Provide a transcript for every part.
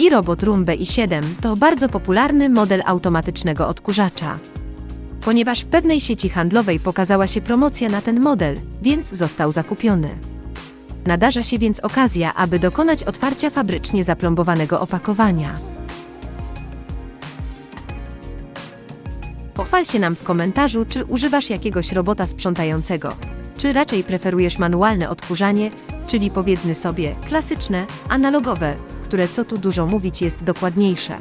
i robot Roomba i7 to bardzo popularny model automatycznego odkurzacza. Ponieważ w pewnej sieci handlowej pokazała się promocja na ten model, więc został zakupiony. Nadarza się więc okazja, aby dokonać otwarcia fabrycznie zaplombowanego opakowania. Pochwal się nam w komentarzu, czy używasz jakiegoś robota sprzątającego, czy raczej preferujesz manualne odkurzanie, czyli powiedzmy sobie klasyczne, analogowe, które co tu dużo mówić jest dokładniejsze.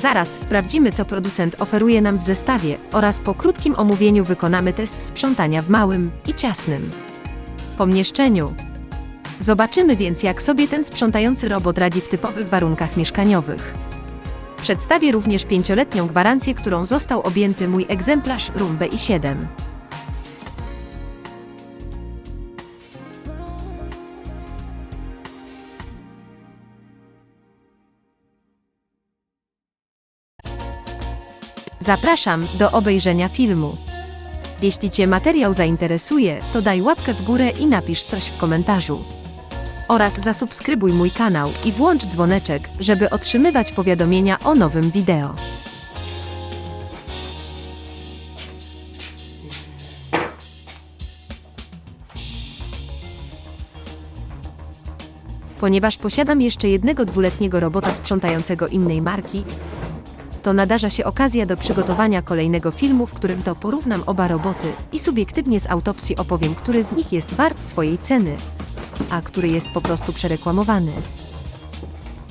Zaraz sprawdzimy, co producent oferuje nam w zestawie oraz po krótkim omówieniu wykonamy test sprzątania w małym i ciasnym pomieszczeniu. Zobaczymy więc, jak sobie ten sprzątający robot radzi w typowych warunkach mieszkaniowych. Przedstawię również pięcioletnią gwarancję, którą został objęty mój egzemplarz Roomba i7. Zapraszam do obejrzenia filmu. Jeśli Cię materiał zainteresuje, to daj łapkę w górę i napisz coś w komentarzu. Oraz zasubskrybuj mój kanał i włącz dzwoneczek, żeby otrzymywać powiadomienia o nowym wideo. Ponieważ posiadam jeszcze jednego dwuletniego robota sprzątającego innej marki, to nadarza się okazja do przygotowania kolejnego filmu, w którym to porównam oba roboty i subiektywnie z autopsji opowiem, który z nich jest wart swojej ceny, a który jest po prostu przereklamowany.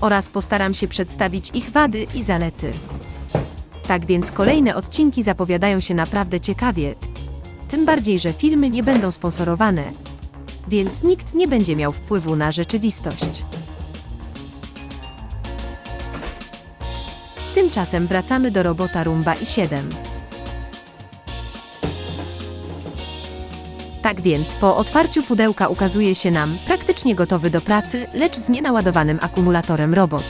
Oraz postaram się przedstawić ich wady i zalety. Tak więc kolejne odcinki zapowiadają się naprawdę ciekawie, tym bardziej, że filmy nie będą sponsorowane, więc nikt nie będzie miał wpływu na rzeczywistość. Tymczasem wracamy do robota Roomba i7. Tak więc, po otwarciu pudełka ukazuje się nam praktycznie gotowy do pracy, lecz z nienaładowanym akumulatorem robot.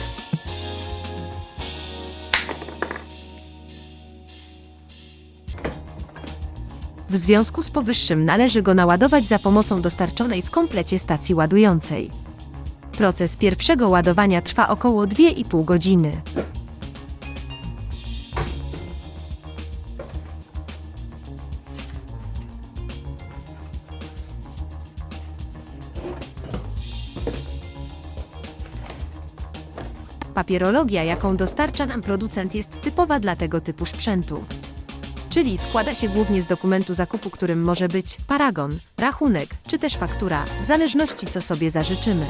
W związku z powyższym należy go naładować za pomocą dostarczonej w komplecie stacji ładującej. Proces pierwszego ładowania trwa około 2,5 godziny. Papierologia, jaką dostarcza nam producent, jest typowa dla tego typu sprzętu. Czyli składa się głównie z dokumentu zakupu, którym może być paragon, rachunek czy też faktura, w zależności co sobie zażyczymy.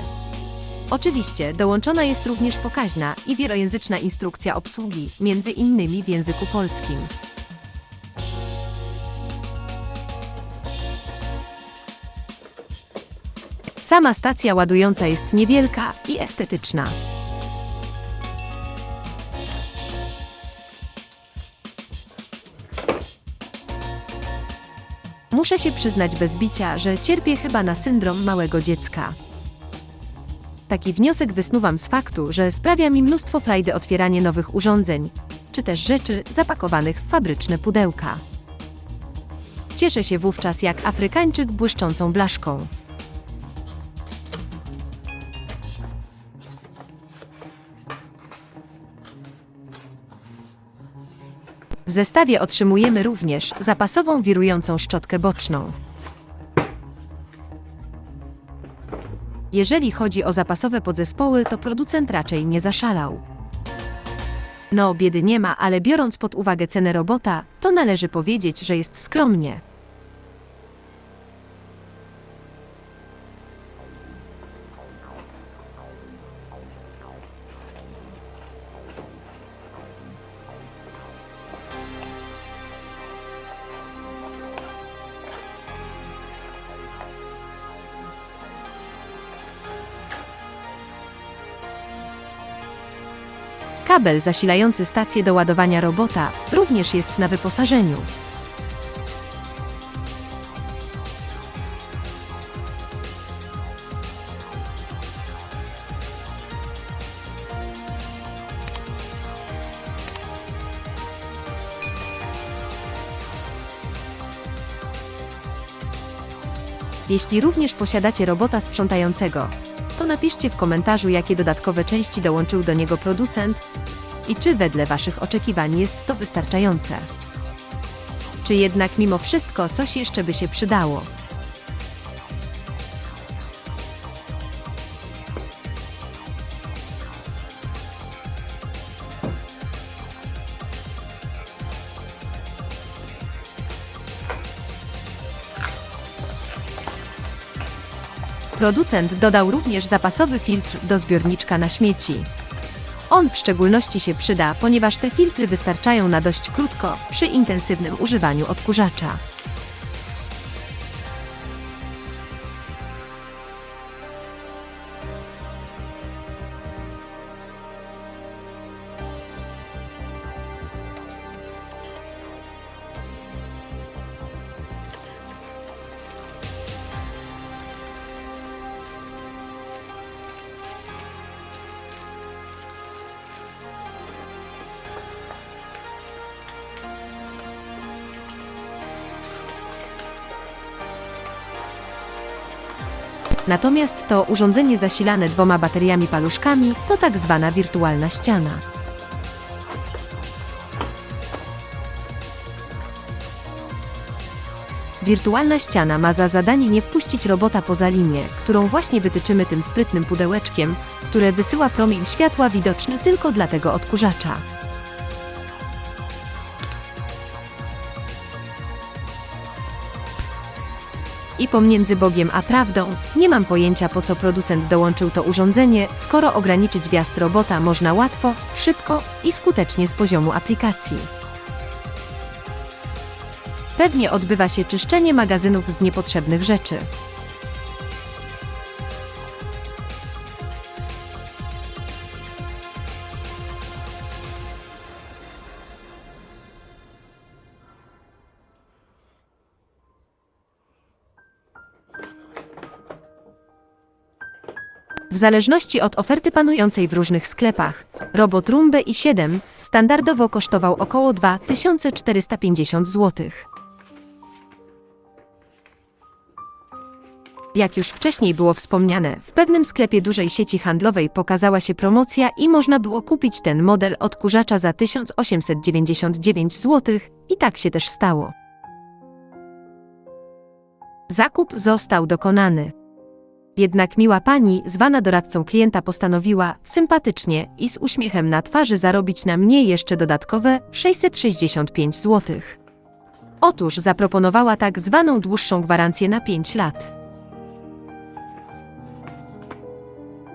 Oczywiście dołączona jest również pokaźna i wielojęzyczna instrukcja obsługi, między innymi w języku polskim. Sama stacja ładująca jest niewielka i estetyczna. Muszę się przyznać bez bicia, że cierpię chyba na syndrom małego dziecka. Taki wniosek wysnuwam z faktu, że sprawia mi mnóstwo frajdy otwieranie nowych urządzeń, czy też rzeczy zapakowanych w fabryczne pudełka. Cieszę się wówczas jak Afrykańczyk błyszczącą blaszką. Zestawie otrzymujemy również zapasową wirującą szczotkę boczną. Jeżeli chodzi o zapasowe podzespoły, to producent raczej nie zaszalał. No, biedy nie ma, ale biorąc pod uwagę cenę robota, to należy powiedzieć, że jest skromnie. Kabel zasilający stację do ładowania robota również jest na wyposażeniu. Jeśli również posiadacie robota sprzątającego, to napiszcie w komentarzu, jakie dodatkowe części dołączył do niego producent i czy wedle Waszych oczekiwań jest to wystarczające. Czy jednak mimo wszystko coś jeszcze by się przydało? Producent dodał również zapasowy filtr do zbiorniczka na śmieci. On w szczególności się przyda, ponieważ te filtry wystarczają na dość krótko przy intensywnym używaniu odkurzacza. Natomiast to urządzenie zasilane dwoma bateriami paluszkami to tak zwana wirtualna ściana. Wirtualna ściana ma za zadanie nie wpuścić robota poza linię, którą właśnie wytyczymy tym sprytnym pudełeczkiem, które wysyła promień światła widoczny tylko dla tego odkurzacza. I pomiędzy Bogiem a prawdą, nie mam pojęcia po co producent dołączył to urządzenie, skoro ograniczyć wjazd robota można łatwo, szybko i skutecznie z poziomu aplikacji. Pewnie odbywa się czyszczenie magazynów z niepotrzebnych rzeczy. W zależności od oferty panującej w różnych sklepach, robot Rumbe i7 standardowo kosztował około 2450 zł. Jak już wcześniej było wspomniane, w pewnym sklepie dużej sieci handlowej pokazała się promocja i można było kupić ten model odkurzacza za 1899 zł i tak się też stało. Zakup został dokonany. Jednak miła pani, zwana doradcą klienta, postanowiła sympatycznie i z uśmiechem na twarzy zarobić na mnie jeszcze dodatkowe 665 zł. Otóż zaproponowała tak zwaną dłuższą gwarancję na 5 lat.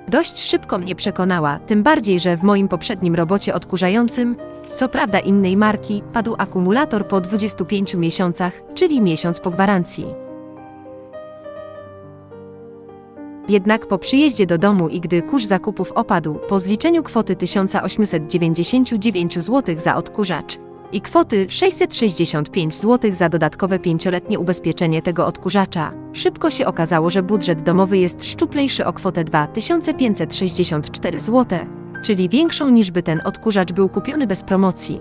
Dość szybko mnie przekonała, tym bardziej, że w moim poprzednim robocie odkurzającym, co prawda innej marki, padł akumulator po 25 miesiącach, czyli miesiąc po gwarancji. Jednak po przyjeździe do domu i gdy kurz zakupów opadł, po zliczeniu kwoty 1899 zł za odkurzacz i kwoty 665 zł za dodatkowe pięcioletnie ubezpieczenie tego odkurzacza, szybko się okazało, że budżet domowy jest szczuplejszy o kwotę 2564 zł, czyli większą niż by ten odkurzacz był kupiony bez promocji.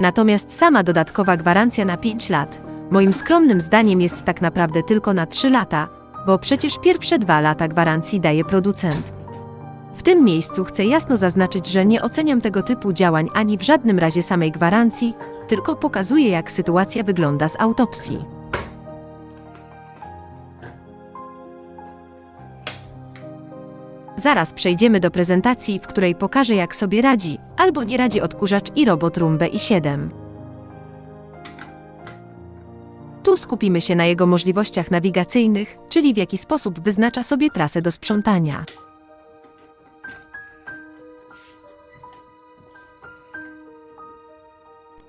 Natomiast sama dodatkowa gwarancja na 5 lat, moim skromnym zdaniem jest tak naprawdę tylko na 3 lata, bo przecież pierwsze dwa lata gwarancji daje producent. W tym miejscu chcę jasno zaznaczyć, że nie oceniam tego typu działań ani w żadnym razie samej gwarancji, tylko pokazuję, jak sytuacja wygląda z autopsji. Zaraz przejdziemy do prezentacji, w której pokażę, jak sobie radzi albo nie radzi odkurzacz i robot Rumbe i7. Tu skupimy się na jego możliwościach nawigacyjnych, czyli w jaki sposób wyznacza sobie trasę do sprzątania.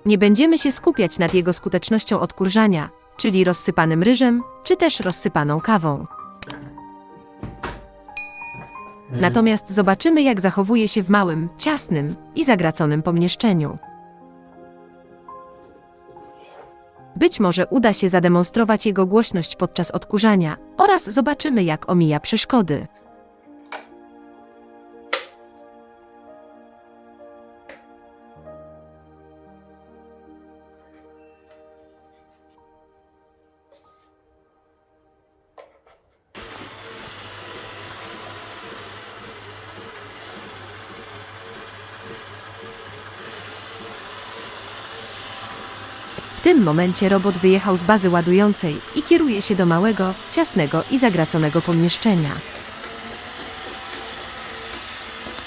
Nie będziemy się skupiać nad jego skutecznością odkurzania, czyli rozsypanym ryżem, czy też rozsypaną kawą. Natomiast zobaczymy, jak zachowuje się w małym, ciasnym i zagraconym pomieszczeniu. Być może uda się zademonstrować jego głośność podczas odkurzania oraz zobaczymy, jak omija przeszkody. W tym momencie robot wyjechał z bazy ładującej i kieruje się do małego, ciasnego i zagraconego pomieszczenia.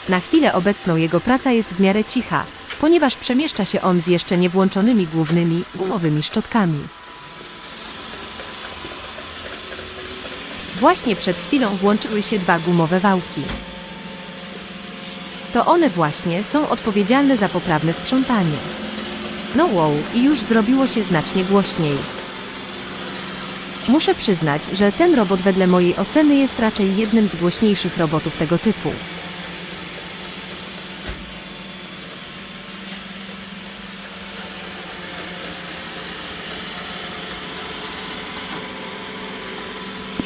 Na chwilę obecną jego praca jest w miarę cicha, ponieważ przemieszcza się on z jeszcze nie włączonymi głównymi, gumowymi szczotkami. Właśnie przed chwilą włączyły się dwa gumowe wałki. To one właśnie są odpowiedzialne za poprawne sprzątanie. No wow, i już zrobiło się znacznie głośniej. Muszę przyznać, że ten robot wedle mojej oceny jest raczej jednym z głośniejszych robotów tego typu.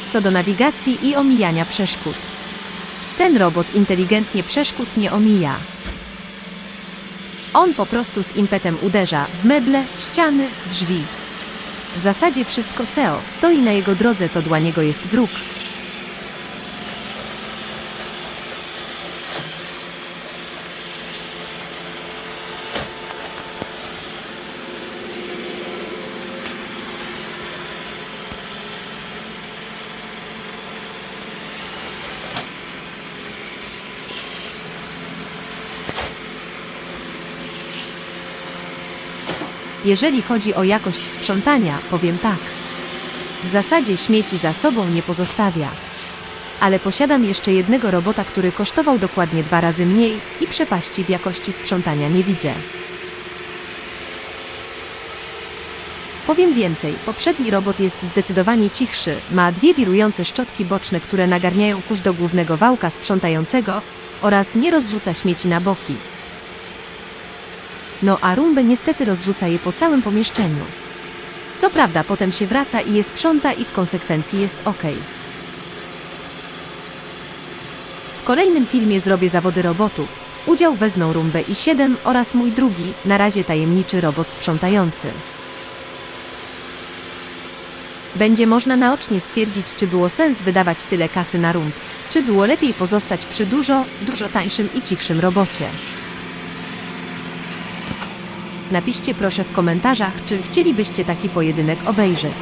Co do nawigacji i omijania przeszkód. Ten robot inteligentnie przeszkód nie omija. On po prostu z impetem uderza w meble, ściany, drzwi. W zasadzie wszystko CEO stoi na jego drodze, to dla niego jest wróg. Jeżeli chodzi o jakość sprzątania, powiem tak. W zasadzie śmieci za sobą nie pozostawia. Ale posiadam jeszcze jednego robota, który kosztował dokładnie dwa razy mniej i przepaści w jakości sprzątania nie widzę. Powiem więcej, poprzedni robot jest zdecydowanie cichszy, ma dwie wirujące szczotki boczne, które nagarniają kurz do głównego wałka sprzątającego oraz nie rozrzuca śmieci na boki. No a rumbę niestety rozrzuca je po całym pomieszczeniu. Co prawda potem się wraca i je sprząta i w konsekwencji jest ok. W kolejnym filmie zrobię zawody robotów. Udział wezmą Rumbę i 7 oraz mój drugi, na razie tajemniczy robot sprzątający. Będzie można naocznie stwierdzić, czy było sens wydawać tyle kasy na rumb, czy było lepiej pozostać przy dużo, dużo tańszym i cichszym robocie. Napiszcie proszę w komentarzach, czy chcielibyście taki pojedynek obejrzeć.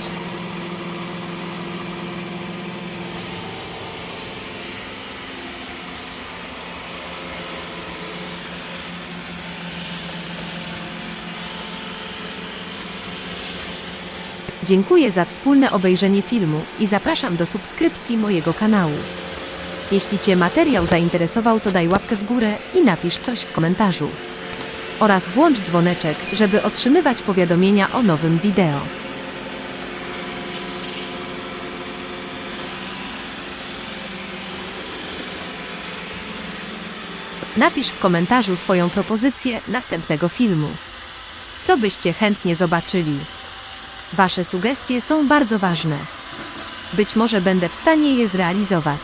Dziękuję za wspólne obejrzenie filmu i zapraszam do subskrypcji mojego kanału. Jeśli Cię materiał zainteresował, to daj łapkę w górę i napisz coś w komentarzu oraz włącz dzwoneczek, żeby otrzymywać powiadomienia o nowym wideo. Napisz w komentarzu swoją propozycję następnego filmu. Co byście chętnie zobaczyli? Wasze sugestie są bardzo ważne. Być może będę w stanie je zrealizować.